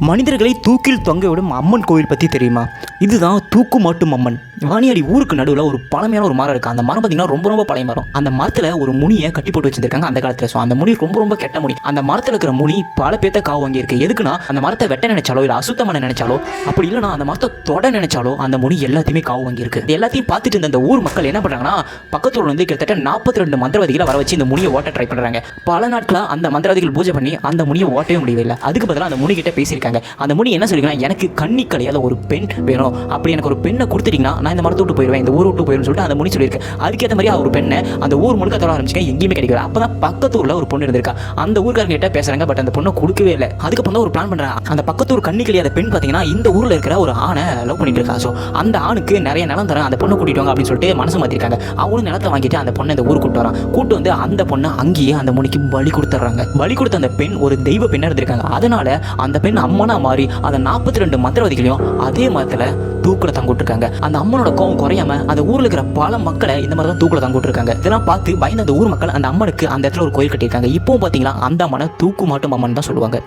மனிதர்களை தூக்கில் தொங்க விடும் அம்மன் கோவில் பற்றி தெரியுமா? இதுதான் தூக்கு மாட்டும் அம்மன். வாணியடி ஊருக்கு நடுவில் ஒரு பழமையான ஒரு மரம் இருக்குது அந்த மரம் பார்த்தீங்கன்னா ரொம்ப ரொம்ப பழைய மரம். அந்த மரத்தில் ஒரு முனியை கட்டி போட்டு வச்சிருக்காங்க அந்த காலத்தில். ஸோ அந்த முனி ரொம்ப ரொம்ப கெட்ட முனி. அந்த மரத்தில் இருக்கிற முனி பல பேர்த்த காவு வாங்கியிருக்கு எதுக்குன்னா அந்த மரத்தை வெட்ட நினைச்சாலோ இல்லை அசுத்தம் பண்ண நினைச்சாலோ அப்படி இல்லைனா அந்த மரத்தை தொட நினைச்சாலோ அந்த முனி எல்லாத்தையுமே காவு வாங்கியிருக்கு எல்லாத்தையும் பார்த்துட்டு இருந்த அந்த ஊர் மக்கள் என்ன பண்ணுறாங்கன்னா பக்கத்தில் வந்து கிட்டத்தட்ட நாற்பத்தி ரெண்டு மந்திரவாதிகளை வர வச்சு இந்த முனியை ஓட்ட ட்ரை பண்ணுறாங்க பல நாட்களாக அந்த மந்திரவாதிகள் பூஜை பண்ணி அந்த முனியை ஓட்டவே முடியவில்லை. அதுக்கு பதிலாக அந்த முனி கிட்ட பேசியிருக்காங்க. அந்த முனி என்ன சொல்லிருக்காங்க எனக்கு கண்ணி கலையாத ஒரு பெண் வேணும். அப்படி எனக்கு ஒரு பெண்ணை கொடுத்துட்டீங்கன்னா நான் இந்த மரத்தை விட்டு போயிடுவேன் இந்த ஊர் விட்டு போயிடும் சொல்லிட்டு அந்த முனி சொல்லியிருக்கேன் அதுக்கேற்ற மாதிரி அவர் பெண்ணை. அந்த ஊர் முழுக்க தர ஆரம்பிச்சிக்க எங்கேயுமே கிடைக்கல. அப்போ தான் பக்கத்தூரில் ஒரு பொண்ணு இருந்திருக்கா. அந்த ஊருக்காரங்க கிட்ட பேசுறாங்க பட் அந்த பொண்ணை கொடுக்கவே இல்லை. அதுக்கப்புறம் தான் ஒரு பிளான் பண்ணுறாங்க அந்த பக்கத்தூர் கண்ணி கலையாத பெண் பார்த்தீங்கன்னா இந்த ஊரில் இருக்கிற ஒரு ஆணை லவ் பண்ணிட்டு இருக்கா. ஸோ அந்த ஆணுக்கு நிறைய நிலம் தரேன் அந்த பொண்ணை கூட்டிட்டு வாங்க அப்படின்னு சொல்லிட்டு மனசு மாற்றிருக்காங்க அவங்களும் நிலத்தை வாங்கிட்டு அந்த பொண்ணை இந்த ஊர் கூட்டு வரான். கூட்டு வந்து அந்த பொண்ணை அங்கேயே அந்த முனிக்கு பலி கொடுத்துட்றாங்க. பலி கொடுத்த அந்த பெண் ஒரு தெய்வ பெண்ணாக இருந்திருக்காங்க. அதனால அந்த பெண் அம்மனா மாறி அந்த நாற்பத்தி ரெண்டு மந்திரவாதிகளையும் அதே மரத்தில் தூக்கில் தங்கிட்டு இருக்காங்க அந்த அம்மன் அம்மனோட கோவம் குறையாம அந்த ஊர்ல இருக்கிற பல மக்களை இந்த மாதிரி தான் தூக்கில் தங்கிட்டுருக்காங்க. இதெல்லாம் பார்த்து பயந்த அந்த ஊர் மக்கள் அந்த அம்மனுக்கு அந்த இடத்துல ஒரு கோயில் கட்டியிருக்காங்க. இப்போ பாத்தீங்கன்னா அந்த அம்மனை தூக்கு மாட்டும் அம்மன் தான் சொல்லுவாங்க.